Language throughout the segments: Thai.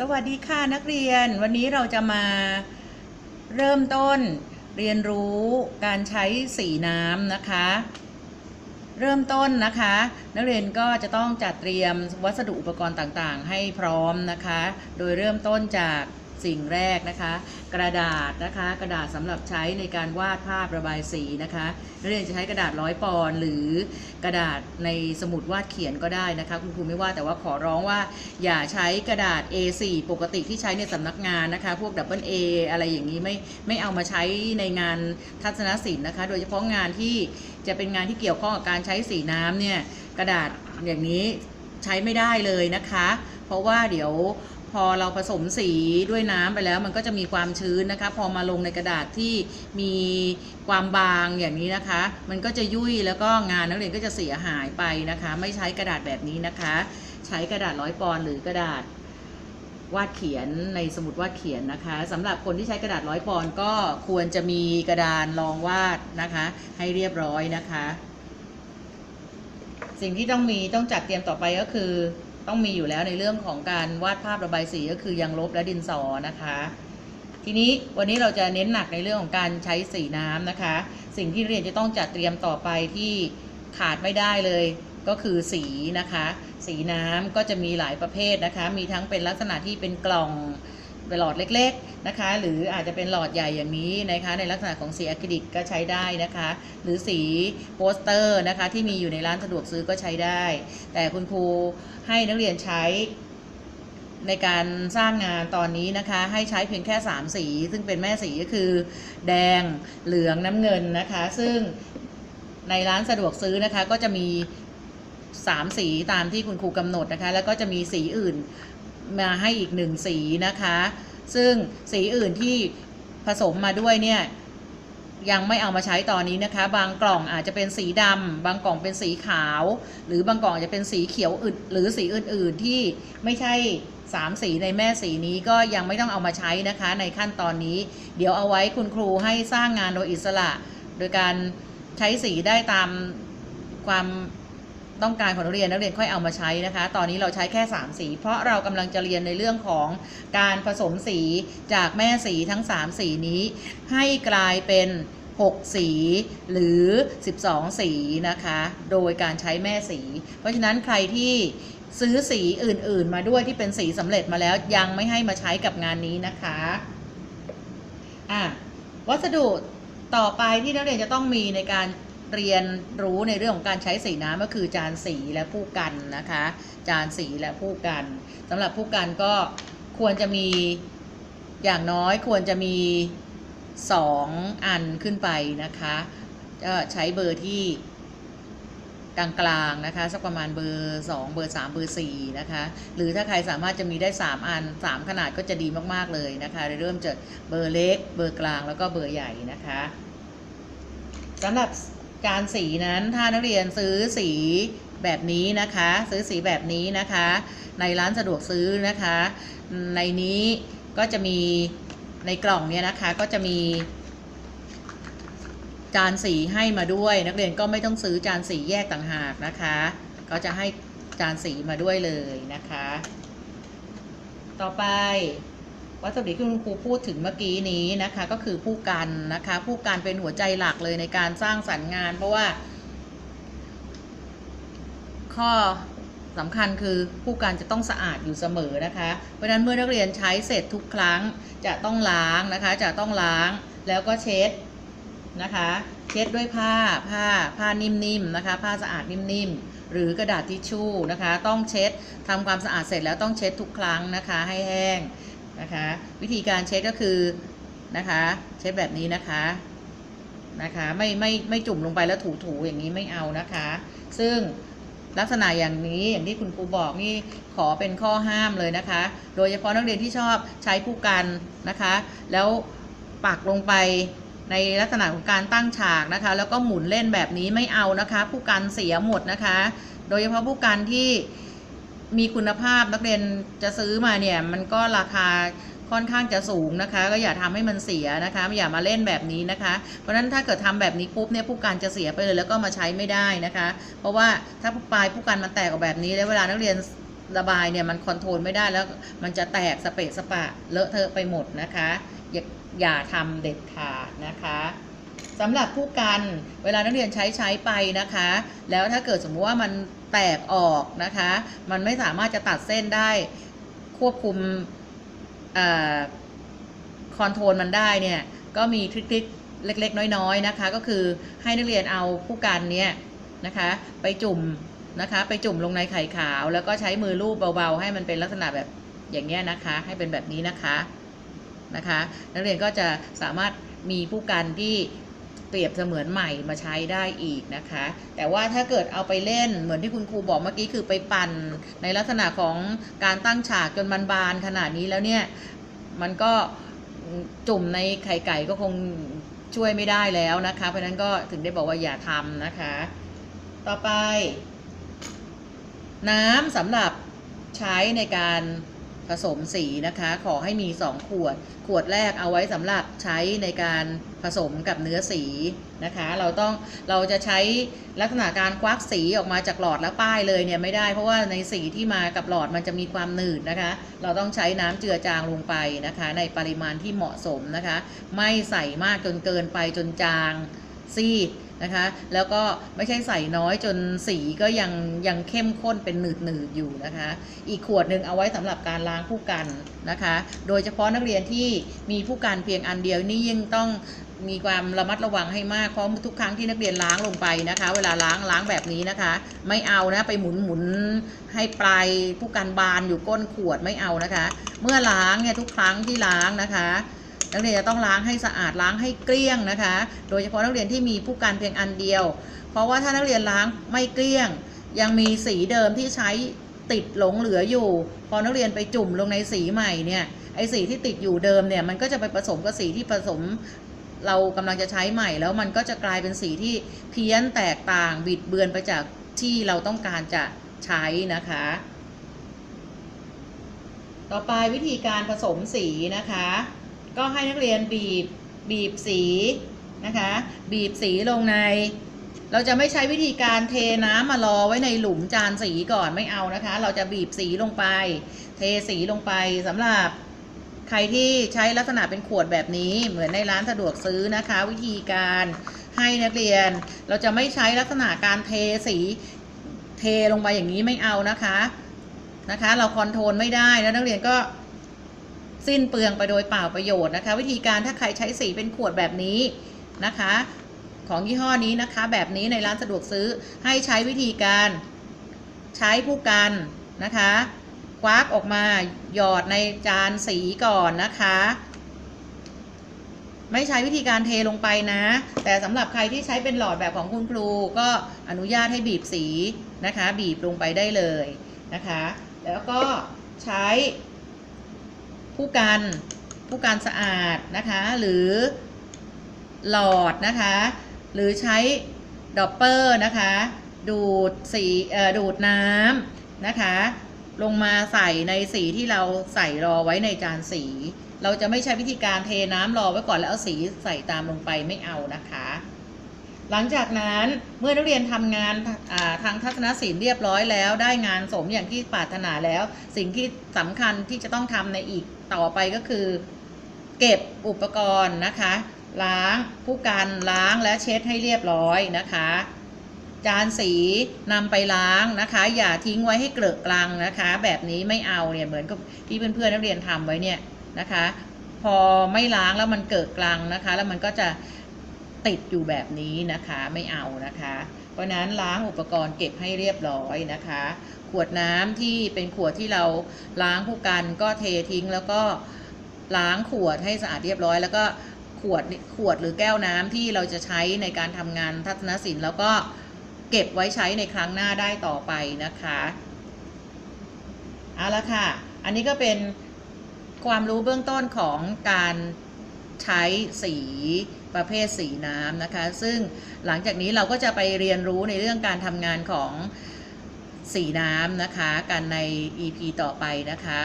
สวัสดีค่ะนักเรียน วันนี้เราจะมาเริ่มต้นเรียนรู้การใช้สีน้ำนะคะ เริ่มต้นนะคะ นักเรียนก็จะต้องจัดเตรียมวัสดุอุปกรณ์ต่างๆ ให้พร้อมนะคะ โดยเริ่มต้นจาก สิ่งแรกนะคะ กระดาษนะคะ กระดาษสำหรับใช้ในการวาดภาพระบายสีนะคะนักเรียนจะใช้กระดาษร้อยปอนหรือกระดาษในสมุดวาดเขียนก็ได้นะคะ คุณครูไม่ว่าแต่ว่าขอร้องว่า อย่าใช้กระดาษ A4 ปกติที่ใช้ในสำนักงานนะคะ พวก Double A อะไรอย่างนี้ไม่ไม่เอามาใช้ในงานทัศนศิลป์นะคะ โดยเฉพาะงานที่จะเป็นงานที่เกี่ยวข้องกับการใช้สีน้ำเนี่ยกระดาษอย่างนี้ใช้ไม่ได้เลยนะคะ เพราะว่าเดี๋ยว พอเราผสมสีด้วยน้ำไปแล้ว มันก็จะมีความชื้นนะคะ พอมาลงในกระดาษที่มีความบางอย่างนี้นะคะ มันก็จะยุ่ยแล้วก็งานนักเรียนก็จะเสียหายไปนะคะ ไม่ใช้กระดาษแบบนี้นะคะ ใช้กระดาษร้อยปอนหรือกระดาษวาดเขียนในสมุดวาดเขียนนะคะสำหรับคนที่ใช้กระดาษร้อยปอนก็ควรจะมีกระดานรองวาดนะคะ ให้เรียบร้อยนะคะ สิ่งที่ต้องมีต้องจัดเตรียมต่อไปก็คือ ต้องมีอยู่แล้วในเรื่องของการวาดภาพระบายสีก็คือยางลบและดินสอนะคะ ทีนี้วันนี้เราจะเน้นหนักในเรื่องของการใช้สีน้ำนะคะ สิ่งที่เรียนจะต้องจัดเตรียมต่อไปที่ขาดไม่ได้เลยก็คือสีนะคะ สีน้ำก็จะมีหลายประเภทนะคะ มีทั้งเป็นลักษณะที่เป็นกล่อง หลอดเล็กๆนะคะ หรืออาจจะเป็นหลอดใหญ่อย่างนี้นะคะ ในลักษณะของสีอะคริลิกก็ใช้ได้นะคะ หรือสีโปสเตอร์นะคะที่มีอยู่ในร้านสะดวกซื้อก็ใช้ได้ แต่คุณครูให้นักเรียนใช้ในการสร้างงานตอนนี้นะคะ ให้ใช้เพียงแค่ 3 สี ซึ่งเป็นแม่สีก็คือ แดงเหลืองน้ำเงินนะคะ ซึ่งในร้านสะดวกซื้อนะคะก็จะมี 3 สีตามที่คุณครูกำหนดนะคะ แล้วก็จะมีสีอื่น มาให้อีกหนึ่งสีนะคะ ซึ่งสีอื่นที่ผสมมาด้วยเนี่ยยังไม่เอามาใช้ตอนนี้นะคะ บางกล่องอาจจะเป็นสีดำบางกล่องเป็นสีขาว หรือบางกล่องจะเป็นสีเขียวอื่นหรือสีอื่นๆที่ไม่ใช่สามสีในแม่สีนี้ก็ยังไม่ต้องเอามาใช้นะคะ ในขั้นตอนนี้ เดี๋ยวเอาไว้คุณครูให้สร้างงานโดยอิสระ โดยการใช้สีได้ตามความ ต้องการของนักเรียนนักเรียนค่อยเอามาใช้นะคะ ตอนนี้เราใช้แค่ 3 สี เพราะเรากำลังจะเรียนในเรื่องของการผสมสีจากแม่สีทั้ง 3 สีนี้ ให้กลายเป็น 6 สีหรือ 12 สีนะคะ โดยการใช้แม่สี เพราะฉะนั้นใครที่ซื้อสีอื่น ๆ มาด้วยที่เป็นสีสำเร็จมาแล้วยังไม่ให้มาใช้กับงานนี้นะคะอะวัสดุต่อไปที่นักเรียนจะต้องมีในการ เรียนรู้ในเรื่องของการใช้สีน้ำก็คือจานสีและผู้กันนะคะ จานสีและผู้กันสำหรับผู้กันก็ควรจะมีอย่างน้อยควรจะมี 2 อันขึ้นไปนะคะก็ใช้เบอร์ที่กลางๆนะคะสักประมาณเบอร์ 2 เบอร์ 3 เบอร์ 4 นะคะ หรือถ้าใครสามารถจะมีได้ 3 อัน 3 ขนาดก็จะดีมากๆเลยนะคะเริ่มจากเบอร์เล็ก เบอร์กลางแล้วก็เบอร์ใหญ่นะคะสำหรับ การสีนั้นถ้านักเรียนซื้อสีแบบนี้นะคะ ซื้อสีแบบนี้นะคะ ในร้านสะดวกซื้อนะคะ ในนี้ก็จะมีในกล่องเนี่ยนะคะก็จะมีจานสีให้มาด้วย นักเรียนก็ไม่ต้องซื้อจานสีแยกต่างหากนะคะก็จะให้จานสีมาด้วยเลยนะคะ ต่อไป วัสดุที่คุณครูพูดถึงเมื่อกี้นี้นะคะ ก็คือผู้กันนะคะ ผู้กันเป็นหัวใจหลักเลยในการสร้างสรรค์งาน เพราะว่า ข้อสำคัญคือผู้การจะต้องสะอาดอยู่เสมอนะคะ เพราะฉะนั้นเมื่อนักเรียนใช้เสร็จทุกครั้งจะต้องล้างนะคะ จะต้องล้างแล้วก็เช็ดนะคะ เช็ดด้วยผ้าผ้าผ้านิ่มๆนะคะ ผ้าสะอาดนิ่มๆหรือกระดาษทิชชู่นะคะ ต้องเช็ดทำความสะอาดเสร็จแล้วต้องเช็ดทุกครั้งนะคะ ให้แห้ง นะคะ วิธีการเช็ดก็คือนะคะเช็ดแบบนี้นะคะนะคะไม่ไม่ไม่จุ่มลงไปแล้วถูๆอย่างนี้ไม่เอานะคะ ซึ่งลักษณะอย่างนี้อย่างที่คุณครูบอกนี่ขอเป็นข้อห้ามเลยนะคะ โดยเฉพาะนักเรียนที่ชอบใช้ผู้กันนะคะ แล้วปักลงไปในลักษณะของการตั้งฉากนะคะ แล้วก็หมุนเล่นแบบนี้ไม่เอานะคะ ผู้กันเสียหมดนะคะ โดยเฉพาะผู้กันที่ มีคุณภาพนักเรียนจะซื้อมาเนี่ยมันก็ราคาค่อนข้างจะสูงนะคะ ก็อย่าทำให้มันเสียนะคะอย่ามาเล่นแบบนี้นะคะ เพราะฉะนั้นถ้าเกิดทำแบบนี้ปุ๊บเนี่ยผู้การจะเสียไปเลยแล้วก็มาใช้ไม่ได้นะคะ เพราะว่าถ้าปลายผู้กันมันแตกออกแบบนี้แล้วเวลานักเรียนระบายเนี่ยมันคอนโทรลไม่ได้แล้วมันจะแตกสเปะสปะเลอะเทอะไปหมดนะคะอย่าอย่าทำเด็ดขาดนะคะสำหรับผู้กันเวลานักเรียนใช้ใช้ไปนะคะ แล้วถ้าเกิดสมมติว่ามัน แตกออกนะคะ มันไม่สามารถจะตัดเส้นได้ควบคุมคอนโทรลมันได้เนี่ย ก็มีทริคๆเล็กๆ น้อยๆนะคะ ก็คือให้นักเรียนเอาผู้กันเนี่ยนะคะ ไปจุ่มนะคะ ไปจุ่มลงในไข่ขาว แล้วก็ใช้มือลูบเบาๆ ให้มันเป็นลักษณะแบบอย่างเงี้ยนะคะ ให้เป็นแบบนี้นะคะนะคะ นักเรียนก็จะสามารถมีผู้กันที่ เปรียบเสมือนใหม่มาใช้ได้อีกนะคะ แต่ว่าถ้าเกิดเอาไปเล่นเหมือนที่คุณครูบอกเมื่อกี้คือไปปั่น ในลักษณะของการตั้งฉากจนมันบานขนาดนี้แล้วเนี่ย มันก็จุ่มในไข่ไก่ก็คงช่วยไม่ได้แล้วนะคะ เพราะนั้นก็ถึงได้บอกว่าอย่าทำนะคะ ต่อไป น้ำสำหรับใช้ในการผสมสีนะคะ ขอให้มี 2 ขวด ขวดแรกเอาไว้สำหรับใช้ในการ ผสมกับเนื้อสีนะคะ เราต้องเราจะใช้ลักษณะการควักสีออกมาจากหลอดแล้วป้ายเลยเนี่ยไม่ได้ เพราะว่าในสีที่มากับหลอดมันจะมีความหนืดนะคะ เราต้องใช้น้ำเจือจางลงไปนะคะ ในปริมาณที่เหมาะสมนะคะ ไม่ใส่มากจนเกินไปจนจางซีด นะคะ แล้วก็ไม่ใช่ใส่น้อยจนสีก็ยังยังเข้มข้นเป็นหนืดหนืดอยู่นะคะ อีกขวดหนึ่งเอาไว้สำหรับการล้างผู้กันนะคะ โดยเฉพาะนักเรียนที่มีผู้กันเพียงอันเดียวนี่ยิ่งต้องมีความระมัดระวังให้มากเพราะทุกครั้งที่นักเรียนล้างลงไปนะคะ เวลาล้างล้างแบบนี้นะคะ ไม่เอานะไปหมุนหมุนให้ปลายผู้กันบานอยู่ก้นขวดไม่เอานะคะ เมื่อล้างเนี่ยทุกครั้งที่ล้างนะคะ นักเรียนจะต้องล้างให้สะอาดล้างให้เกลี้ยงนะคะ โดยเฉพาะนักเรียนที่มีผู้กันเพียงอันเดียว เพราะว่าถ้านักเรียนล้างไม่เกลี้ยง ยังมีสีเดิมที่ใช้ติดหลงเหลืออยู่ พอนักเรียนไปจุ่มลงในสีใหม่เนี่ยไอสีที่ติดอยู่เดิมเนี่ยมันก็จะไปผสมกับสีที่ผสมเรากำลังจะใช้ใหม่แล้วมันก็จะกลายเป็นสีที่เพี้ยนแตกต่างบิดเบือนไปจากที่เราต้องการจะใช้นะคะ ต่อไปวิธีการผสมสีนะคะ ก็ให้นักเรียนบีบบีบสีนะคะ บีบสีลงใน เราจะไม่ใช้วิธีการเทน้ำมารอไว้ในหลุมจานสีก่อนไม่เอานะคะ เราจะบีบสีลงไป เทสีลงไปสำหรับใครที่ใช้ลักษณะเป็นขวดแบบนี้เหมือนในร้านสะดวกซื้อนะคะ วิธีการให้นักเรียน เราจะไม่ใช้ลักษณะการเทสีเทลงไปอย่างนี้ไม่เอานะคะนะคะ เราคอนโทรลไม่ได้แล้วนักเรียนก็ สิ้นเปลืองไปโดยเปล่าประโยชน์นะคะ วิธีการถ้าใครใช้สีเป็นขวดแบบนี้นะคะ ของยี่ห้อนี้นะคะ แบบนี้ในร้านสะดวกซื้อให้ใช้วิธีการใช้ผู้กันนะคะควักออกมาหยอดในจานสีก่อนนะคะ ไม่ใช้วิธีการเทลงไปนะ แต่สำหรับใครที่ใช้เป็นหลอดแบบของคุณครู ก็อนุญาตให้บีบสีนะคะ บีบลงไปได้เลยนะคะ แล้วก็ใช้ ผู้กันผู้กันสะอาดนะคะ หรือหลอดนะคะ หรือใช้ดอปเปอร์นะคะ ดูดสีดูดน้ำนะคะ ลงมาใส่ในสีที่เราใส่รอไว้ในจานสี เราจะไม่ใช้วิธีการเทน้ำรอไว้ก่อนแล้วเอาสีใส่ตามลงไปไม่เอานะคะ หลังจากนั้นเมื่อนักเรียนทำงานาทางทัศนศิลป์เรียบร้อยแล้ว ได้งานสมอย่างที่ปรารถนาแล้ว สิ่งที่สำคัญที่จะต้องทำในอีกต่อไปก็คือ เก็บอุปกรณ์นะคะ ล้างผู้กันล้างและเช็ดให้เรียบร้อยนะคะ จานสีนำไปล้างนะคะ อย่าทิ้งไว้ให้เกลอะกลังนะคะ แบบนี้ไม่เอาเนี่ยเหมือนกับที่เพื่อนๆนักเรียนทำไว้เนี่ยนะคะ พอไม่ล้างแล้วมันเกิดกลังนะคะ แล้วมันก็จะ ติดอยู่แบบนี้นะคะไม่เอานะคะ เพราะนั้นล้างอุปกรณ์เก็บให้เรียบร้อยนะคะ ขวดน้ำที่เป็นขวดที่เราล้างผู้กันก็เททิ้งแล้วก็ล้างขวดให้สะอาดเรียบร้อย แล้วก็ขวดขวดหรือแก้วน้ำที่เราจะใช้ในการทำงานทัศนศิลป์แล้วก็เก็บไว้ใช้ในครั้งหน้าได้ต่อไปนะคะเอาละค่ะ อันนี้ก็เป็นความรู้เบื้องต้นของการใช้สี ประเภทสีน้ำนะคะ ซึ่งหลังจากนี้เราก็จะไปเรียนรู้ในเรื่องการทำงานของสีน้ำนะคะ กันใน EP ต่อไปนะคะ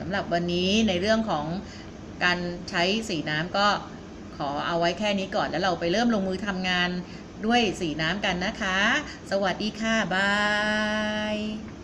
สำหรับวันนี้ในเรื่องของการใช้สีน้ำก็ขอเอาไว้แค่นี้ก่อนแล้วเราไปเริ่มลงมือทำงานด้วยสีน้ำกันนะคะ สวัสดีค่ะ บาย